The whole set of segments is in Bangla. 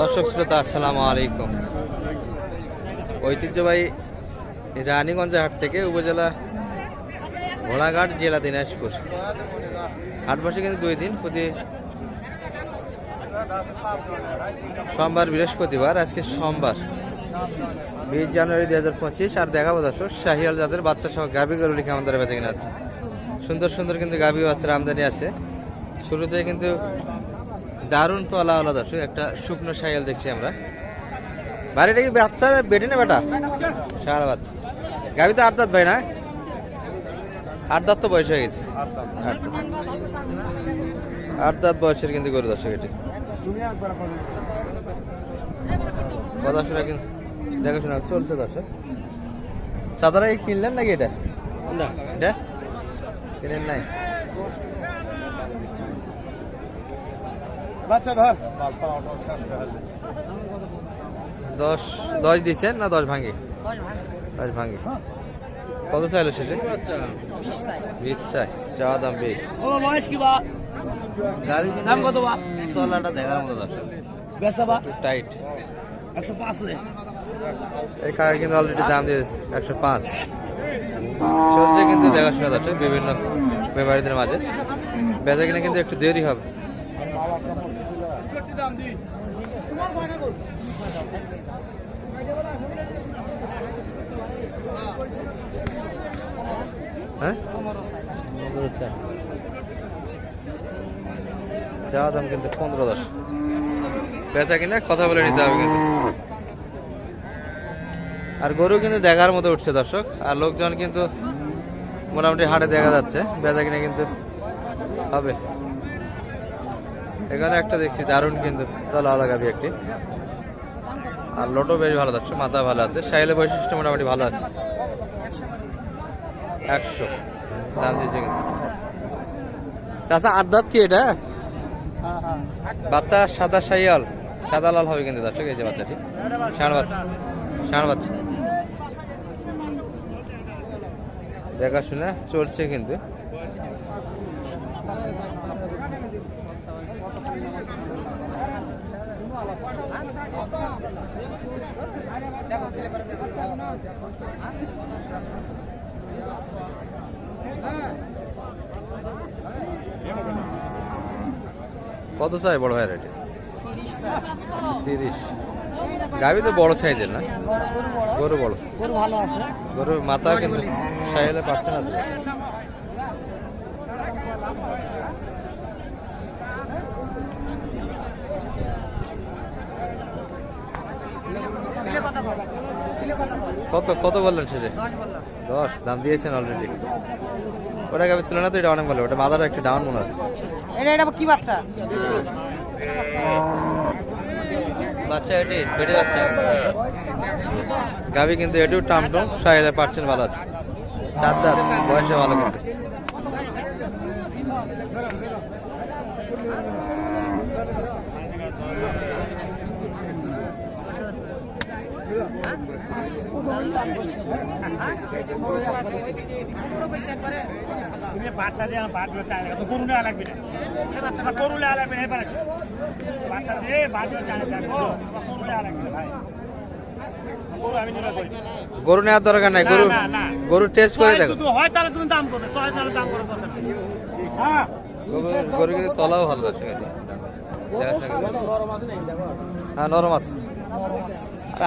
দর্শক শ্রোতা, আসসালামু আলাইকুম। ঐতিহ্যবাহী রানীগঞ্জ হাট থেকে উপজেলা ঘোড়াঘাট জেলা দিনাজপুর। হাট বসে কিন্তু দুই দিন, প্রতি সোমবার, বৃহস্পতিবার, আজকে সোমবার, বিশ জানুয়ারি দুই হাজার পঁচিশ। আর দেখাবো দর্শক শাহিয়াল জাতের বাচ্চা সহ গাভী গরুলি কেমন ধরে বেঁচে কিনা আছে সুন্দর সুন্দর কিন্তু গাভী বাচ্চার আমদানি আছে। শুরুতে কিন্তু দারুণ তো আলা আলাদা দর্শক একটা শুকনো শাহিয়াল দেখছি আমরা। বাড়িটা কি বাচ্চা বেটে না বেটা? সারা বাচ্চা। গাভী তো আট ভাই না? আট দাঁত তো বয়স হয়ে গেছে। আট দাঁত। বয়সের কিন্তু গরু দর্শক এটি। কিন্তু দেখাশোনা চলছে দর্শক। সাদারা কিনলেন নাকি এটা? না। এটা? কিনেন নাই? বাচ্চা ধর। দশ দশ না দশ ভাঙে? দশ ভাঙে। কত চাইলো সেটা বিশ চাই। চাওয়া দাম বিশ। ও কি বা গাড়ি দাম কত বা তলাটা দেখার মতো দর্শক। বেসা টাইট একশো পাঁচ এই কাকা কিন্তু অলরেডি দাম দিয়েছে একশো পাঁচ। চলছে কিন্তু দেখাশোনা যাচ্ছে বিভিন্ন ব্যাপারীদের মাঝে। বেচা কিনা কিন্তু একটু দেরি হবে। হ্যাঁ? পনেরো দাম কিন্তু পনেরো দশ। বেচা কিনা কথা বলে নিতে হবে আর গরু কিন্তু দেখার মতো উঠছে দর্শক। আর লোকজন কিন্তু মোটামুটি হাটে দেখা যাচ্ছে। বেচা কিনা কিন্তু হবে। এখানে একটা দেখছি, দারুণ কিন্তু আলাদা একটি। আর লোটো বেশ ভালো যাচ্ছে, মাথা ভালো আছে সাইলের বৈশিষ্ট্য মোটামুটি ভালো আছে। একশো, দাম দিচ্ছে কিন্তু। চাচা, আট দাঁত কি এটা? বাচ্চা সাদা সাইয়াল, সাদা লাল হবে কিন্তু দর্শক এই যে বাচ্চাটি? ষাঁড় বাচ্চা ষাঁড় বাচ্চা। দেখাশোনা চলছে কিন্তু। কত চাই বড় ভাইয়ের এটা তিরিশ। গাভি তো বড় সাইজের না? গরু বড়। গরু ভালো আছে গরুর মাথা কিন্তু সাইলে পারছে না তো। কত কত বললেন সেটা? দশ দাম দিয়েছেন অলরেডি ওটা গাভীর তুলনা তো এটা অনেক ভালো ওটা মাথাটা একটু ডাউন মনে হচ্ছে। এটা এটা কি বাচ্চা? বাচ্চা এটি বেড়ে যাচ্ছে। গাভী কিন্তু এটিও টামটুম সাইলে পাচ্ছেন ভালো আছে। চার দাঁত বয়সে ভালো কিন্তু। বাচ্চা দিয়ে আমার বাদ তো গরু নেওয়া লাগবে না। গরু নেওয়া লাগবে না এবারে বাচ্চা দিয়ে বাদ চাই দেখো গরু নেওয়া লাগবে না ভাই। গরু আমি নিলে করি গরু নেওয়ার দরকার নাই গরু। গরু টেস্ট করে দেখো। হয় তাহলে তুমি দাম করবে। ছয় তাহলে দাম করে দরকার নেই। হ্যাঁ। গরু- কিন্তু তলাও ভালো আছে। হ্যাঁ নরম আছে।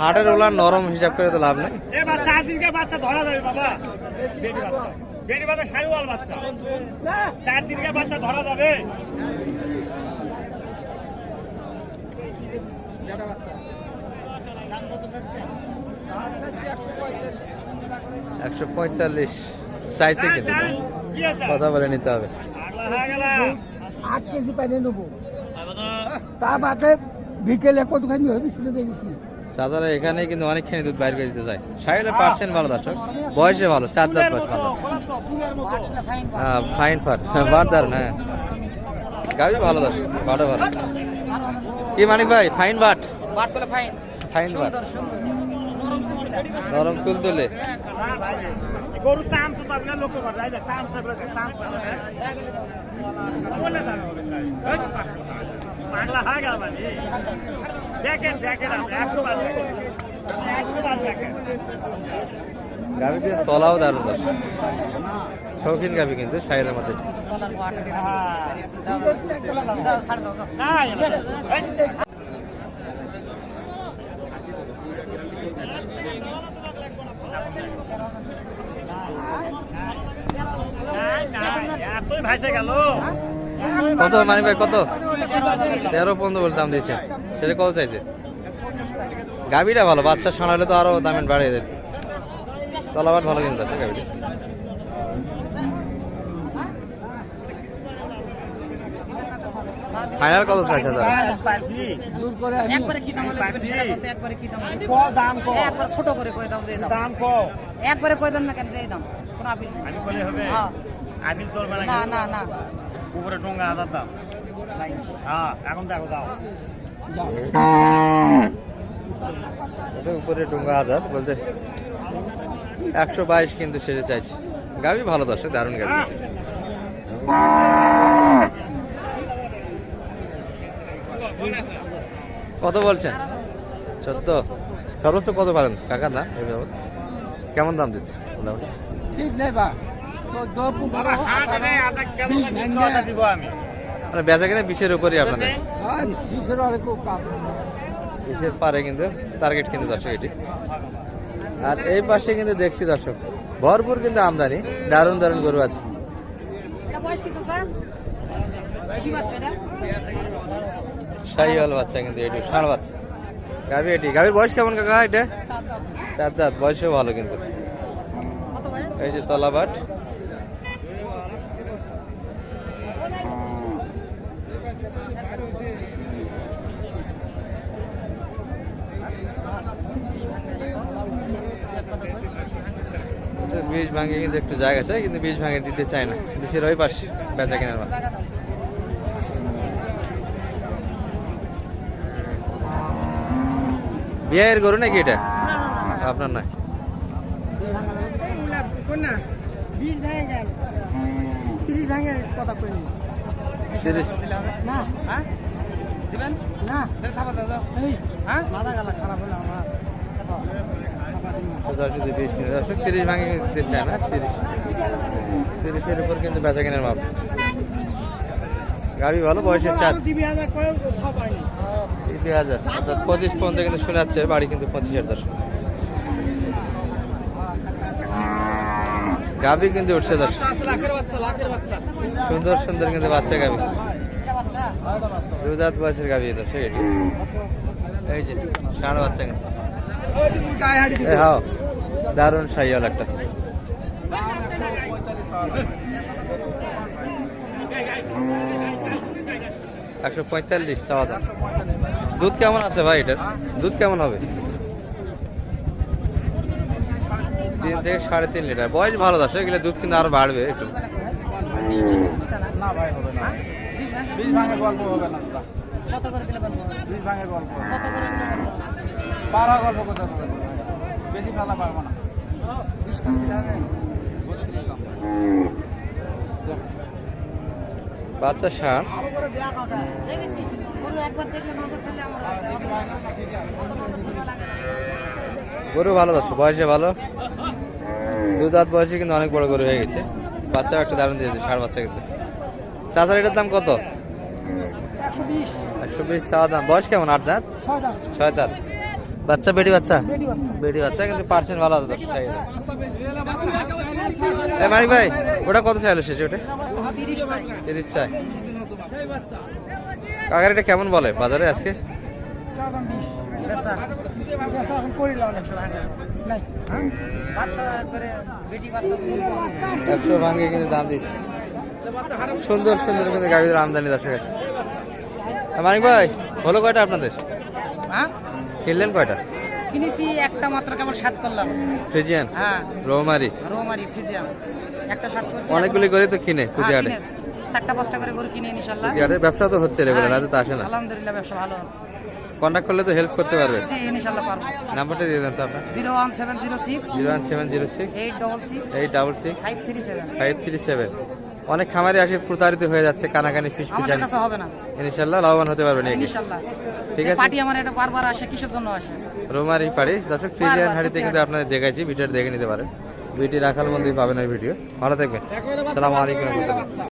হাটের ওলা নরম হিসাব করে তো লাভ নেই। এবার চার দিনকে বাচ্চা ধরা যাবে বাবা। বাচ্চা। বেটি বাচ্চা সারিওয়াল বাচ্চা। চার দিনকে বাচ্চা ধরা যাবে। একশো পঁয়তাল্লিশ। চাইছে কিন্তু। কি কথা বলে নিতে হবে। আগলা হয়ে গেল। আট কেজি পাইলে নেব। তা বাদে বিকেলে কতখানি হবে সেটা দেখিস চাচারা এখানে কিন্তু অনেকখানি দুধ বাইর করে দিতে চায়। সাইলে পার্সেন্ট ভালো দর্শক। বয়সে ভালো চার দাঁত বয়স ভালো। হ্যাঁ ফাইন ফাট বার দারুণ হ্যাঁ। গাবি ভালো দর্শক বাটা ভালো। কি মানিক ভাই fine but? But fine. Fine but. সুন্দর সুন্দর নরম তুল তুলে। গরু বলে ভাই দেখেন দেখেন আপনি একশো বার দেখেন। একশো বার দেখেন। তলাও দারুণ দর্শক শৌখিন গাভি কিন্তু সাইলের এতই ভাসে কত মানি ভাই কত? তেরো পনেরো বলে দাম দিয়েছে। সেটা কত চাইছে? গাভিটা ভালো বাচ্চা সানালে তো আরও দামের বাড়িয়ে যেত তলাবাট ভালো কিন্তু আছে গাভিটা। ফাইনাল কত চাইছে করে আমি একবারে কি দাম হলে দিবেন পাচ্ছি। সেটা করতে একবারে কি দাম দাম একবার ছোট করে কই দাম দিয়ে দাম? দাম একবারে কই দাম না কেন যে দাম? কোন আপিল আমি বলে হবে? হ্যাঁ। আমি চলবে না না না। উপরে টঙ্গা হাজার দাম। হ্যাঁ এখন দেখো দাও। উপরে ডুঙ্গা হাজার বলতে একশো বাইশ কিন্তু সেটা চাইছে। গাভি ভালো দর্শক দারুণ গাভি। হ্যাঁ। কত বলছেন? চোদ্দ। সর্বোচ্চ কত পারেন? কাকা না এই বাবদ কেমন দাম দিচ্ছে? মোটামুটি। ঠিক নেই বা। চোদ্দ পনেরো বিশ দিব আমি। মানে বেচা কিনা বিশের উপরই আপনাদের? আর বিশের পারে কিন্তু টার্গেট কিন্তু দর্শক এটি। আর এই পাশে কিন্তু দেখছি দর্শক ভরপুর কিন্তু আমদানি দারুণ দারুণ গরু আছে। এটা বয়স কিছু স্যার? কি বাচ্চা শাহিওয়াল বাচ্চা কিন্তু এটি ষাঁড় বাচ্চা। গাভি এটি। গাভির বয়স কেমন কাকা এটা? চার দাঁত। বয়সও ভালো কিন্তু। এই যে তলাবাট। বীজ ভাঙে কিন্তু একটু জায়গা চাই কিন্তু বীজ ভাঙে দিতে চায় না। বীজের ওই পাশে বেচা কেনার মাথা বিয়ের গরু নাকি এটা? আপনার নয় না। হ্যাঁ দিবেন না হ্যাঁ খারাপ হলো আমার। বিশ কিলো দশ তিরিশ ভাঙে কিন্তু দিতে চায় না তিরিশ। তিরিশের উপর কিন্তু বেচা কেনার মাপ গাড়ি ভালো বয়সের চার। তিরিশ হাজার অর্থাৎ পঁচিশ পর্যন্ত কিন্তু শোনাচ্ছে বাড়ি কিন্তু পঁচিশ হাজার গাভি কিন্তু উঠছে বাচ্চা সুন্দর সুন্দর কিন্তু বাচ্চা গাভি দুধাত বয়সের গাভি এটি এই যে ষাঁড় বাচ্চা কিন্তু। হাও। দারুণ সাইয়াল একটা। একশো পঁয়তাল্লিশ, চাওয়া দাম দুধ কেমন আছে ভাই এটার? দুধ কেমন হবে? তিন থেকে সাড়ে তিন লিটার। বয়স ভালো আছে, এগুলো দুধ কিন্তু আরও বাড়বে একটু। হবে না। পারা গল্প করতে হবে বেশি ফেলা পারব না। বাচ্চা ষাঁড় গরু ভালো আছে বয়সে ভালো? দু দাঁত বয়সে কিন্তু অনেক বড় গরু হয়ে গেছে। বাচ্চা একটা দারুণ দিয়েছে ষাঁড় বাচ্চা কিন্তু। চাচার এটার দাম কত? একশো বিশ। একশো বিশ চাওয়া দাম। বয়স কেমন? আট দাঁত। ছয় দাঁত। বাচ্চা বেটি বাচ্চা? বেডি বাচ্চা, কিন্তু পার্সেন্ট ভালো আছে এই মানিক ভাই, ওটা কত চাইলো শেষে ওটা তিরিশ চাই। কাকার এটা কেমন বলে বাজারে আজকে? একশো ভাঙে কিন্তু দাম দিচ্ছে। সুন্দর সুন্দর কিন্তু গাড়ির আমদানি দর্শক আছে। মানিক ভাই, হলো কয়টা আপনাদের? কিনলেন কয়টা? কিনেছি একটা মাত্র কেবল সাত করলাম। ফ্রিজিয়ান হ্যাঁ। রোমারি? রোমারি ফ্রিজিয়ান একটা সাত করছি অনেকগুলি করে তো কিনে হ্যাঁ, কুজিয়ারে চারটা পাঁচটা করে গরু কিনে ইনশাআল্লাহ। কুজিয়ারে ব্যবসা তো হচ্ছে রেগুলার আজ তো আসে না। আলহামদুলিল্লাহ ব্যবসা ভালো হচ্ছে। কন্টাক্ট করলে তো হেল্প করতে পারবে। জি ইনশাআল্লাহ পারব। নাম্বারটা দিয়ে দেন তো সিক্স 01706 01706 সেভেন ফাইভ 537 537 অনেক খামারে আসে প্রতারিত হয়ে যাচ্ছে কানাকানি ফিস আমাদের কাছে হবে না। ইনশাল্লাহ লাভবান হতে পারবেন ইনশাআল্লাহ ঠিক আছে। পার্টি আমার এটা বারবার আসে কিসের জন্য আসে? রোমারি পাড়ি দর্শক ফ্রিজিয়ান হাড়িতে কিন্তু আপনাদের দেখাইছি ভিডিওটা দেখে নিতে পারেন। ভিডিও রাখাল মধ্যেই পাবেন এই ভিডিও। ভালো থাকবেন। সালাম আলাইকুম